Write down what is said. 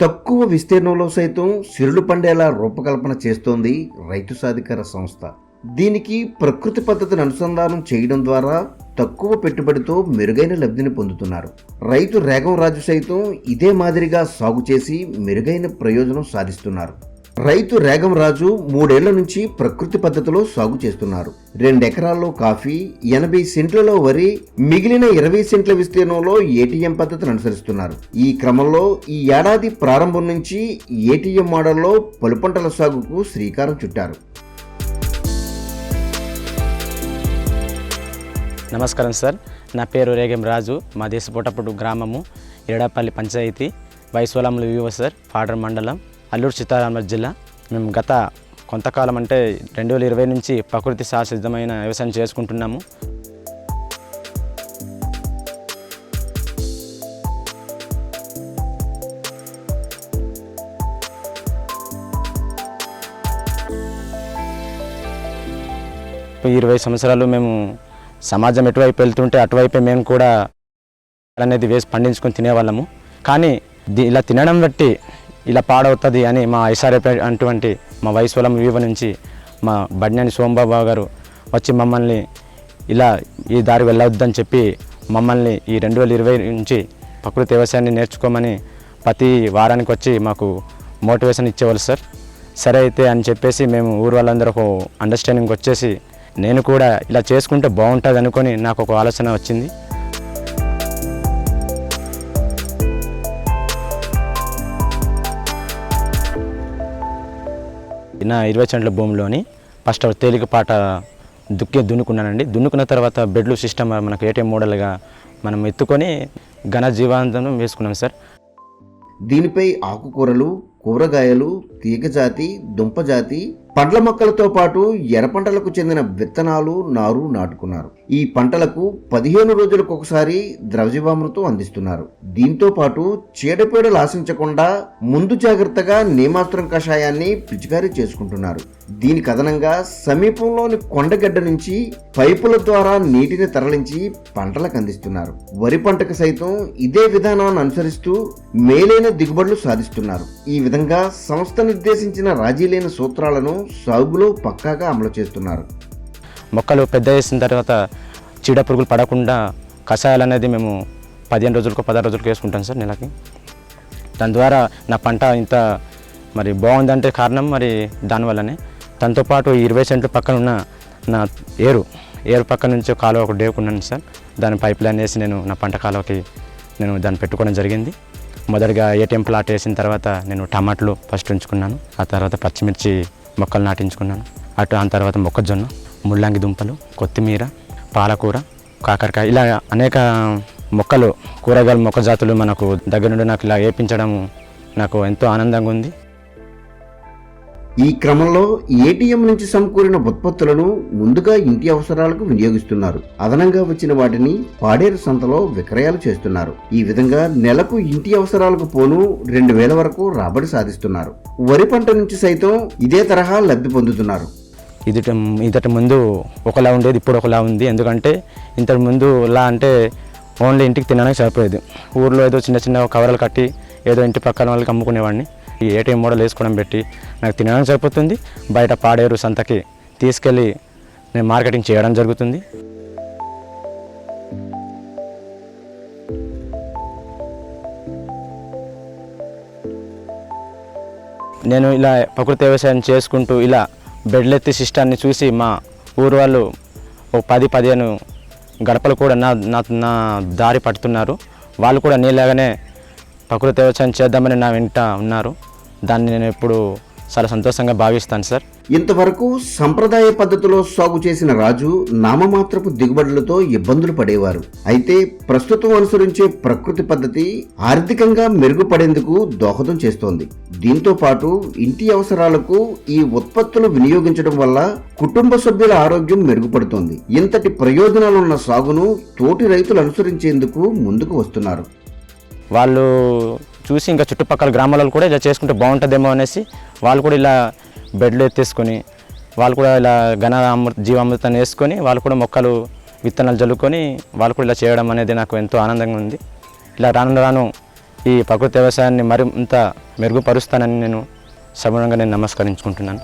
తక్కువ విస్తీర్ణంలో సైతం సిరులు పండేలా రూపకల్పన చేస్తోంది రైతు సాధికార సంస్థ. దీనికి ప్రకృతి పద్ధతిని అనుసంధానం చేయడం ద్వారా తక్కువ పెట్టుబడితో మెరుగైన లబ్ధిని పొందుతున్నారు. రైతు రేగం రాజు సైతం ఇదే మాదిరిగా సాగు చేసి మెరుగైన ప్రయోజనం సాధిస్తున్నారు. రైతు రేగం రాజు మూడేళ్ళ నుంచి ప్రకృతి పద్ధతిలో సాగు చేస్తున్నారు. రెండెకరాల్లో కాఫీ ఎనభై సెంట్లలో వరి మిగిలిన ఇరవై సెంట్ల విస్తీర్ణంలో ఏటీఎం పద్ధతిని అనుసరిస్తున్నారు. ఈ క్రమంలో ఈ ఏడాది ప్రారంభం నుంచి ఏటీఎం మోడల్లో పలు పంటల సాగుకు శ్రీకారం చుట్టారు. నమస్కారం సార్. నా పేరు రేగం రాజు. మా దేశపోటప్పుడు గ్రామము ఏడాపల్లి పంచాయతీ వైశ్వలంలో వివో సార్ పాడర్ మండలం అల్లూరు సీతారామరాజు జిల్లా. మేము గత కొంతకాలం అంటే రెండు వేల ఇరవై నుంచి ప్రకృతి సహసిద్ధమైన వ్యవసాయం చేసుకుంటున్నాము. ఇరవై సంవత్సరాలు మేము సమాజం ఎటువైపు వెళ్తుంటే అటువైపే మేము కూడా అనేది వేసి పండించుకొని తినేవాళ్ళము. కానీ ఇలా తినడం బట్టి ఇలా పాడవుతుంది అని మా ఐసార్ఎఫ్ అటువంటి మా వయసులం వివ నుంచి మా బడ్నాని సోమబాబు గారు వచ్చి మమ్మల్ని ఇలా ఈ దారి వెళ్ళవద్దని చెప్పి మమ్మల్ని ఈ రెండు వేల ఇరవై నుంచి ప్రకృతి వ్యవసాయాన్ని నేర్చుకోమని ప్రతి వారానికి వచ్చి మాకు మోటివేషన్ ఇచ్చేవాళ్ళు సార్. సరే అయితే అని చెప్పేసి మేము ఊరు వాళ్ళందరూ ఒక అండర్స్టాండింగ్ వచ్చేసి నేను కూడా ఇలా చేసుకుంటే బాగుంటుంది అనుకొని నాకు ఒక ఆలోచన వచ్చింది. నా ఇరవై సెంట్ల భూమిలోని ఫస్ట్ తేలికపాట దుక్కి దున్నుకున్నానండి. దున్నుకున్న తర్వాత బెడ్లు సిస్టమ్ మనకు ఏటీఎం మోడల్గా మనం ఎత్తుకొని ఘన జీవాంతం వేసుకున్నాం సార్. దీనిపై ఆకుకూరలు కూరగాయలు తీగజాతి దుంపజాతి పండ్ల మొక్కలతో పాటు ఎర్రపంటలకు చెందిన విత్తనాలు నారు నాటుకున్నారు. ఈ పంటలకు పదిహేను రోజులకు ఒకసారి ద్రవజీవామృతం అందిస్తున్నారు. దీంతో పాటు చీడపీడలు ఆశించకుండా ముందు జాగ్రత్తగా నేమాస్త్రం కషాయాన్ని పిచికారీ చేసుకుంటున్నారు. దీని కథనంగా సమీపంలోని కొండగడ్డ నుంచి పైపుల ద్వారా నీటిని తరలించి పంటలకు అందిస్తున్నారు. వరి పంటకు సైతం ఇదే విధానాన్ని అనుసరిస్తూ మేలైన దిగుబడులు సాధిస్తున్నారు. ఈ విధంగా సంస్థ నిర్దేశించిన రాజీ లేని సూత్రాలను సాగులో పక్కాగా అమలు చేస్తున్నారు. మొక్కలు పెద్ద చేసిన తర్వాత చీడ పురుగులు పడకుండా కషాయాలు అనేది మేము పదిహేను రోజులకు పదహారు రోజులకు వేసుకుంటాం సార్ నెలకి. దాని ద్వారా నా పంట ఇంత మరి బాగుందంటే కారణం మరి దానివల్లనే దాంతోపాటు ఇరవై సెంట్లు పక్కన ఉన్న నా ఏరు ఏరు పక్క నుంచి కాలువ ఒక డేకున్నాను సార్. దాని పైప్ లైన్ వేసి నేను నా పంట కాలువకి నేను దాన్ని పెట్టుకోవడం జరిగింది. మొదటిగా ఏటీఎం ప్లాట్ వేసిన తర్వాత నేను టమాటాలు ఫస్ట్ ఉంచుకున్నాను. ఆ తర్వాత పచ్చిమిర్చి మొక్కలు నాటించుకున్నాను. అటు ఆ తర్వాత మొక్కజొన్న ముల్లంగి దుంపలు కొత్తిమీర పాలకూర కాకరకాయ ఇలా అనేక మొక్కలు కూరగాయల మొక్క జాతులు మనకు దగ్గర నుండి నాకు ఇలా వేపించడం నాకు ఎంతో ఆనందంగా ఉంది. ఈ క్రమంలో ఏటీఎం నుంచి సమకూరిన ఉత్పత్తులను ముందుగా ఇంటి అవసరాలకు వినియోగిస్తున్నారు. అదనంగా వచ్చిన వాటిని పాడేరు సంతలో విక్రయాలు చేస్తున్నారు. ఈ విధంగా నెలకు ఇంటి అవసరాలకు పోను రెండు వేల వరకు రాబడి సాధిస్తున్నారు. వరి పంట నుంచి సైతం ఇదే తరహా లబ్ధి పొందుతున్నారు. ఇదట ఇంతటి ముందు ఒకలా ఉండేది ఇప్పుడు ఒకలా ఉంది. ఎందుకంటే ఇంతకు ముందు ఎలా అంటే ఓన్లీ ఇంటికి తినడానికి సరిపోయేది. ఊర్లో ఏదో చిన్న చిన్న కవరలు కట్టి ఏదో ఇంటి పక్కన వాళ్ళకి అమ్ముకునేవాడిని. ఈ ఏటీఎం మోడల్ వేసుకోవడం పెట్టి నాకు తినడం సరిపోతుంది. బయట పాడేరు సంతకి తీసుకెళ్ళి నేను మార్కెటింగ్ చేయడం జరుగుతుంది. నేను ఇలా ప్రకృతి వ్యవసాయం చేసుకుంటూ ఇలా బెడ్లెత్తి సిస్టాన్ని చూసి మా ఊరు వాళ్ళు ఓ పది పదిహేను గడపలు కూడా నా నా నా దారి పడుతున్నారు వాళ్ళు కూడా నీలాగానే ప్రకృతి వ్యవసాయం చేద్దామని నా వెంట ఉన్నారు. దాన్ని నేను ఎప్పుడు చాలా సంతోషంగా భావిస్తాను సార్. ఇంతవరకు సంప్రదాయ పద్ధతిలో సాగు చేసిన రాజు నామమాత్రపు దిగుబడులతో ఇబ్బందులు పడేవారు. అయితే ప్రస్తుతం అనుసరించే ప్రకృతి పద్ధతి ఆర్థికంగా మెరుగుపడేందుకు దోహదం చేస్తోంది. దీంతో పాటు ఇంటి అవసరాలకు ఈ ఉత్పత్తులు వినియోగించడం వల్ల కుటుంబ సభ్యుల ఆరోగ్యం మెరుగుపడుతోంది. ఇంతటి ప్రయోజనాలున్న సాగును తోటి రైతులు అనుసరించేందుకు ముందుకు వస్తున్నారు. వాళ్ళు చూసి ఇంకా చుట్టుపక్కల గ్రామాలలో కూడా ఇలా చేసుకుంటే బాగుంటుందేమో అనేసి వాళ్ళు కూడా ఇలా బెడ్లు ఎత్తేసుకొని వాళ్ళు కూడా ఇలా ఘన అమృత జీవామృతాన్ని వేసుకొని వాళ్ళు కూడా మొక్కలు విత్తనాలు జల్లుకొని వాళ్ళు కూడా ఇలా చేయడం అనేది నాకు ఎంతో ఆనందంగా ఉంది. ఇలా రాను రాను ఈ ప్రకృతి వ్యవసాయాన్ని మరింత మెరుగుపరుస్తానని నేను సమానంగా నేను నమస్కరించుకుంటున్నాను.